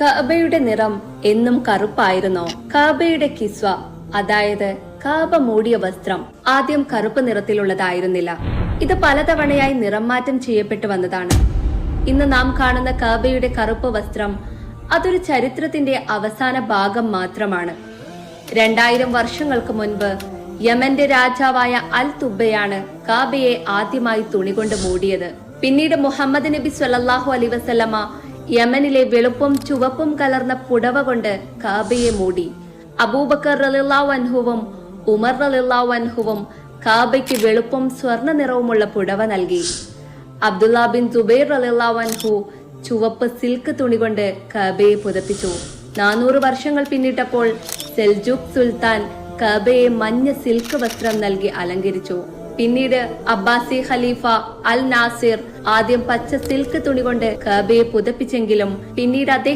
കഅബയുടെ നിറം എന്നും കറുപ്പായിരുന്നോ. കാബയുടെ കിസ്വ അതായത് കാബ മൂടിയ വസ്ത്രം ആദ്യം കറുപ്പ് നിറത്തിലുള്ളതായിരുന്നില്ല. ഇത് പലതവണയായി നിറം മാറ്റം ചെയ്യപ്പെട്ടു വന്നതാണ്. ഇന്ന് നാം കാണുന്ന കാബയുടെ കറുപ്പ് വസ്ത്രം അതൊരു ചരിത്രത്തിന്റെ അവസാന ഭാഗം മാത്രമാണ്. രണ്ടായിരം വർഷങ്ങൾക്ക് മുൻപ് യമന്റെ രാജാവായ അൽ തുബയാണ് കാബയെ ആദ്യമായി തുണികൊണ്ട് മൂടിയത്. പിന്നീട് മുഹമ്മദ് നബി സ്വല്ലല്ലാഹു അലൈ വസല്ലമ യമനിലെ വെളുപ്പും ചുവപ്പും കലർന്ന പുടവ കൊണ്ട് കാബയെ മൂടി. അബൂബക്കർ റളിയല്ലാഹു അൻഹുവും ഉമർ റളിയല്ലാഹു അൻഹുവും കാബയ്ക്ക് വെളുപ്പും സ്വർണ നിറവുമുള്ള പുടവ നൽകി. അബ്ദുല്ലാ ബിൻ സുബൈർ അൻഹു ചുവപ്പ് സിൽക്ക് തുണി കൊണ്ട് കാബയെ പുതപ്പിച്ചു. നാനൂറ് വർഷങ്ങൾ പിന്നിട്ടപ്പോൾ സെൽജുക് സുൽത്താൻ കാബയെ മഞ്ഞ സിൽക്ക് വസ്ത്രം നൽകി അലങ്കരിച്ചു. പിന്നീട് അബ്ബാസി ഖലീഫ അൽ നാസിർ ആദ്യം പച്ച സിൽക്ക് തുണി കൊണ്ട് കബയെ പുതപ്പിച്ചെങ്കിലും പിന്നീട് അതേ